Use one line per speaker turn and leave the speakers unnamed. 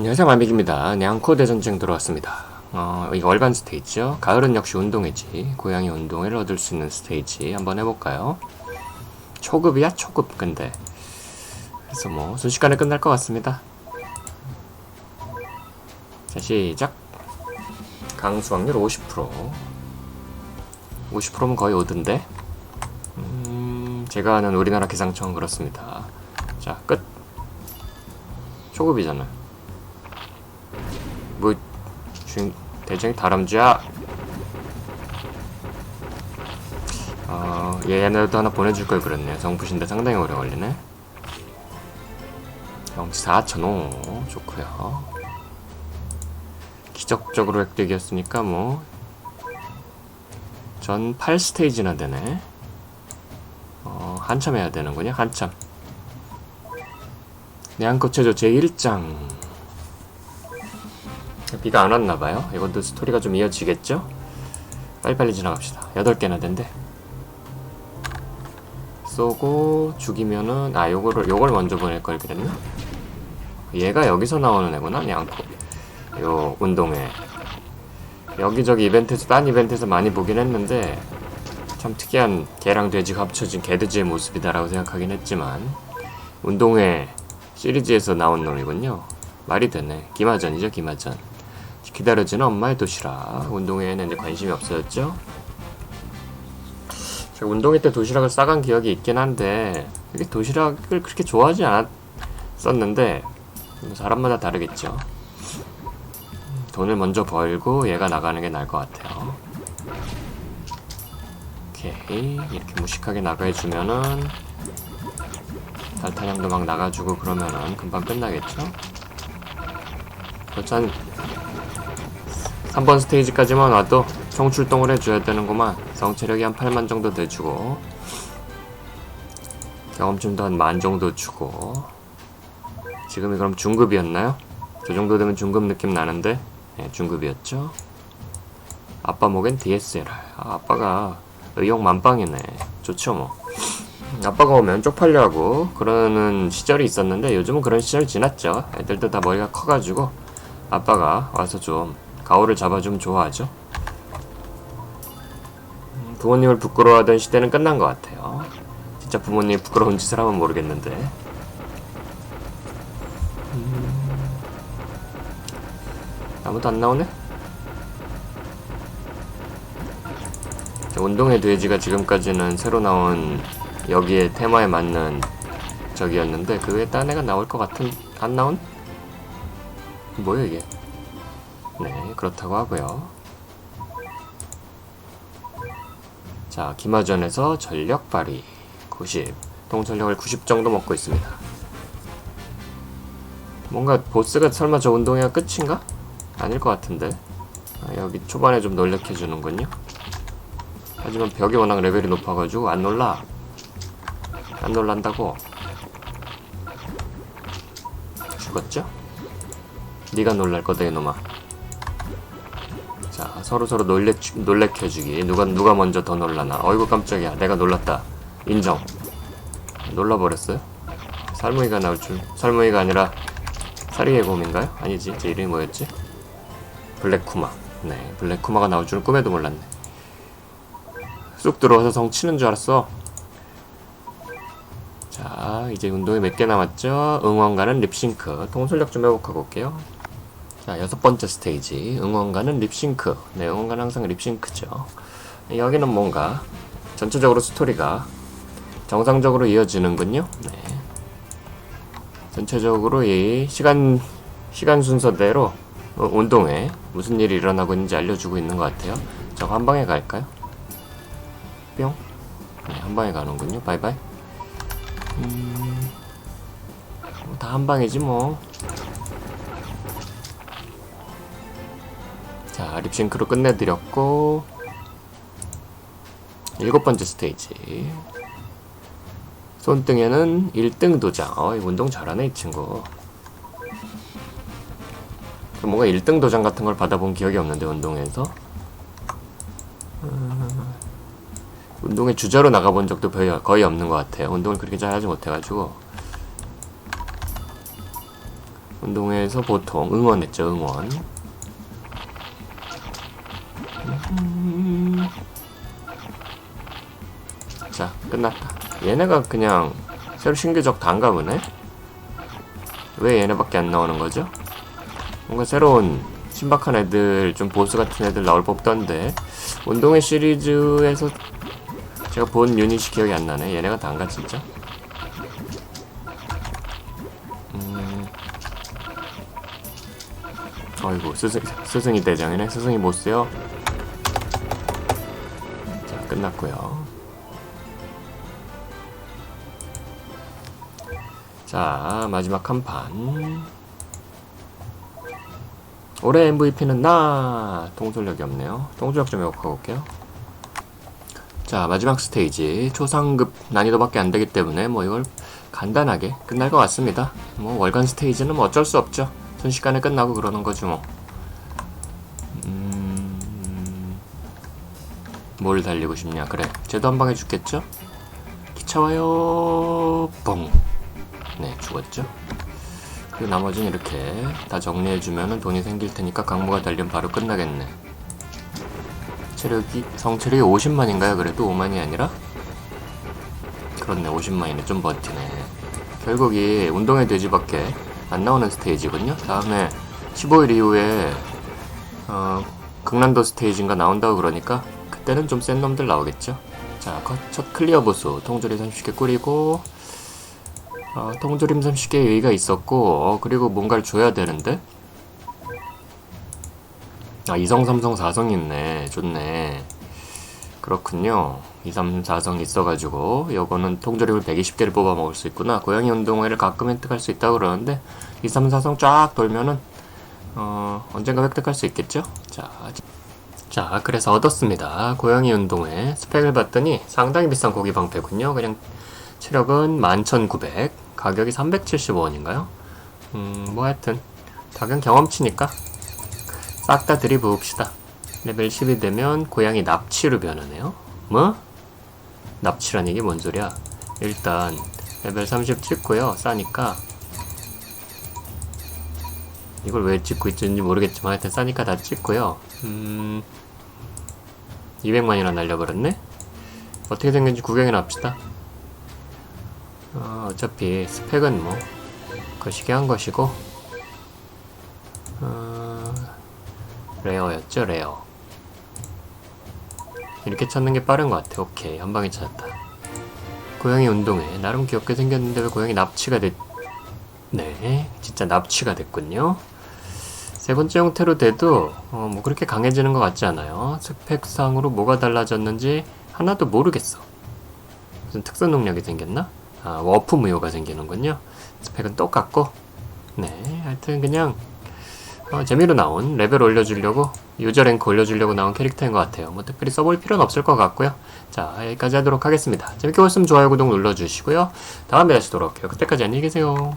안녕하세요 마믹입니다. 냥코 대전쟁 들어왔습니다. 어, 이거 월간 스테이지요. 가을은 역시 운동회지. 고양이 운동회를 얻을 수 있는 스테이지 한번 해볼까요? 초급이야 초급 근데 그래서 뭐 순식간에 끝날 것 같습니다. 자 시작. 강수 확률 50%. 50%면 거의 오든데. 음, 제가 아는 우리나라 기상청은 그렇습니다. 자 끝. 초급이잖아. 뭐 주인 대장이 다람쥐야. 어 얘네도 하나 보내줄 걸 그랬네. 성부신데 상당히 오래 걸리네. 경치 4,000호 좋고요. 기적적으로 획득이었으니까 뭐. 전 8스테이지나 되네. 어, 한참 해야 되는군요. 한참. 내한꽃체조 제1장. 비가 안 왔나 봐요. 이것도 스토리가 좀 이어지겠죠? 빨리빨리 지나갑시다. 8개나 된대. 쏘고 죽이면은 아 요거를 요걸 먼저 보낼 걸 그랬나? 얘가 여기서 나오는 애구나 냥코 요 운동회 여기저기 이벤트에서 딴 이벤트에서 많이 보긴 했는데 참 특이한 개랑 돼지가 합쳐진 개돼지의 모습이다라고 생각하긴 했지만 운동회 시리즈에서 나온 놈이군요 말이 되네 기마전이죠 기마전 기다려지는 엄마의 도시락. 운동회에는 이제 관심이 없어졌죠? 제가 운동회 때 도시락을 싸간 기억이 있긴 한데 이게 도시락을 그렇게 좋아하지 않았었는데 뭐 사람마다 다르겠죠? 돈을 먼저 벌고 얘가 나가는 게 나을 것 같아요. 오케이. 이렇게 무식하게 나가해주면은 달타냥도 막 나가주고 그러면은 금방 끝나겠죠? 그렇죠 한 3번 스테이지까지만 와도 총 출동을 해줘야 되는구만. 성체력이 한 8만 정도 돼주고. 경험치도 한 만 정도 주고. 지금이 그럼 중급이었나요? 저 정도 되면 중급 느낌 나는데? 네, 중급이었죠. 아빠 목엔 DSLR 아, 아빠가 의욕 만빵이네. 좋죠 뭐. 아빠가 오면 쪽팔려하고 그러는 시절이 있었는데 요즘은 그런 시절 지났죠. 애들도 다 머리가 커가지고 아빠가 와서 좀 가오를 잡아주면 좋아하죠 음, 부모님을 부끄러워하던 시대는 끝난 것 같아요 진짜 부모님이 부끄러운 짓을 하면 모르겠는데 아무도 안 나오네? 자, 운동의 돼지가 지금까지는 새로 나온 여기에 테마에 맞는 적이었는데 그 외에 딴 애가 나올 것 같은 안 나온? 뭐야 이게? 네 그렇다고 하고요. 자 기마전에서 전력 발휘 90 동전력을 90 정도 먹고 있습니다. 뭔가 보스가 설마 저 운동회가 끝인가? 아닐 것 같은데 아, 여기 초반에 좀 놀래켜 주는군요 하지만 벽이 워낙 레벨이 높아가지고 안 놀라 안 놀란다고 죽었죠? 네가 놀랄 거다 이놈아 자 서로 서로 놀래 놀래켜주기 누가 누가 먼저 더 놀라나 어이구 깜짝이야 내가 놀랐다 인정 놀라버렸어요 살무이가 나올 줄 살무이가 아니라 사리의 곰인가요? 아니지 제 이름이 뭐였지? 블랙쿠마. 네, 블랙쿠마가 나올 줄은 꿈에도 몰랐네. 쑥 들어와서 성 치는 줄 알았어. 자, 이제 운동이 몇 개 남았죠? 응원가는 립싱크. 통솔력 좀 회복하고 올게요. 자, 여섯 번째 스테이지. 응원가는 립싱크. 네, 응원가는 항상 립싱크죠. 여기는 뭔가 전체적으로 스토리가 정상적으로 이어지는군요. 네. 전체적으로 이 시간 시간 순서대로 어, 운동회 무슨 일이 일어나고 있는지 알려주고 있는 것 같아요. 저거 한 방에 갈까요? 뿅. 네, 한 방에 가는군요. 바이바이. 음, 뭐다한 방이지 뭐. 자, 립싱크로 끝내드렸고 일곱 번째 스테이지. 손등에는 1등 도장. 어, 이 운동 잘하네, 이 친구. 뭔가 1등 도장 같은 걸 받아본 기억이 없는데 운동에서 음, 운동에 주자로 나가본 적도 거의 없는 것 같아요 운동을 그렇게 잘 하지 못해가지고 운동회에서 보통 응원했죠, 응원. 음. 자, 끝났다. 얘네가 그냥 새로 신규적 단가 보네? 왜 얘네밖에 안 나오는 거죠? 뭔가 새로운 신박한 애들, 좀 보스 같은 애들 나올 법던데 운동회 시리즈에서 제가 본 유닛이 기억이 안 나네. 얘네가 단가 진짜? 음... 어이구 스승, 스승이 대장이네. 스승이 못쓰요. 자 끝났고요. 자 마지막 한 판. 올해 MVP는 나 통솔력이 없네요. 통솔력 좀 회복하고 올게요. 자 마지막 스테이지 초상급 난이도밖에 안 되기 때문에 뭐 이걸 간단하게 끝날 것 같습니다. 뭐 월간 스테이지는 뭐 어쩔 수 없죠. 순식간에 끝나고 그러는 거지 뭐. 뭘 달리고 싶냐 그래 쟤도 한 방에 죽겠죠? 기차 와요 뻥. 네 죽었죠? 그리고 나머지는 이렇게 다 정리해주면 돈이 생길 테니까 강무가 달리면 바로 끝나겠네. 체력이 성체력이 50만인가요? 그래도 5만이 아니라? 그렇네 50만이네 좀 버티네. 결국 이 운동의 돼지밖에 안 나오는 스테이지군요. 다음에 15일 이후에 어, 극난도 스테이지인가 나온다고 그러니까 그 때는 좀 센 놈들 나오겠죠. 자, 컷- 첫 클리어 보수 통조리 30개 꾸리고 어, 통조림 30개 여기가 있었고 어, 그리고 뭔가를 줘야 되는데? 아 2성 3성 4성 있네. 좋네. 그렇군요. 2, 3, 4성 있어가지고 요거는 통조림을 120개를 뽑아 먹을 수 있구나. 고양이 운동회를 가끔 획득할 수 있다고 그러는데 2, 3, 4성 쫙 돌면은 어, 언젠가 획득할 수 있겠죠? 자, 자 그래서 얻었습니다 고양이 운동회 스펙을 봤더니 상당히 비싼 고기 방패군요 그냥 체력은 11,900, 가격이 375원인가요? 음, 뭐 하여튼, 닭은 경험치니까 싹 다 들이부읍시다. 레벨 10이 되면 고양이 납치로 변하네요. 뭐? 납치란 이게 뭔 소리야? 일단, 레벨 30 찍고요. 싸니까. 이걸 왜 찍고 있는지 모르겠지만 하여튼 싸니까 다 찍고요. 음, 200만이나 날려버렸네? 어떻게 생긴지 구경이나 합시다. 어, 어차피 스펙은 뭐 거시기 한 것이고. 어, 레어였죠 레어. 이렇게 찾는 게 빠른 것 같아. 오케이 한 방에 찾았다. 고양이 운동회. 나름 귀엽게 생겼는데 왜 고양이 납치가 됐... 네 진짜 납치가 됐군요 세 번째 형태로 돼도 어, 뭐 그렇게 강해지는 것 같지 않아요 스펙상으로 뭐가 달라졌는지 하나도 모르겠어 무슨 특수 능력이 생겼나? 아, 워프 무효가 생기는군요. 스펙은 똑같고, 네, 하여튼 그냥 어, 재미로 나온 레벨 올려주려고 유저 랭크 올려주려고 나온 캐릭터인 것 같아요. 뭐 특별히 써볼 필요는 없을 것 같고요. 자, 여기까지 하도록 하겠습니다. 재밌게 보셨으면 좋아요, 구독 눌러주시고요. 다음에 다시 돌아올게요. 그때까지 안녕히 계세요.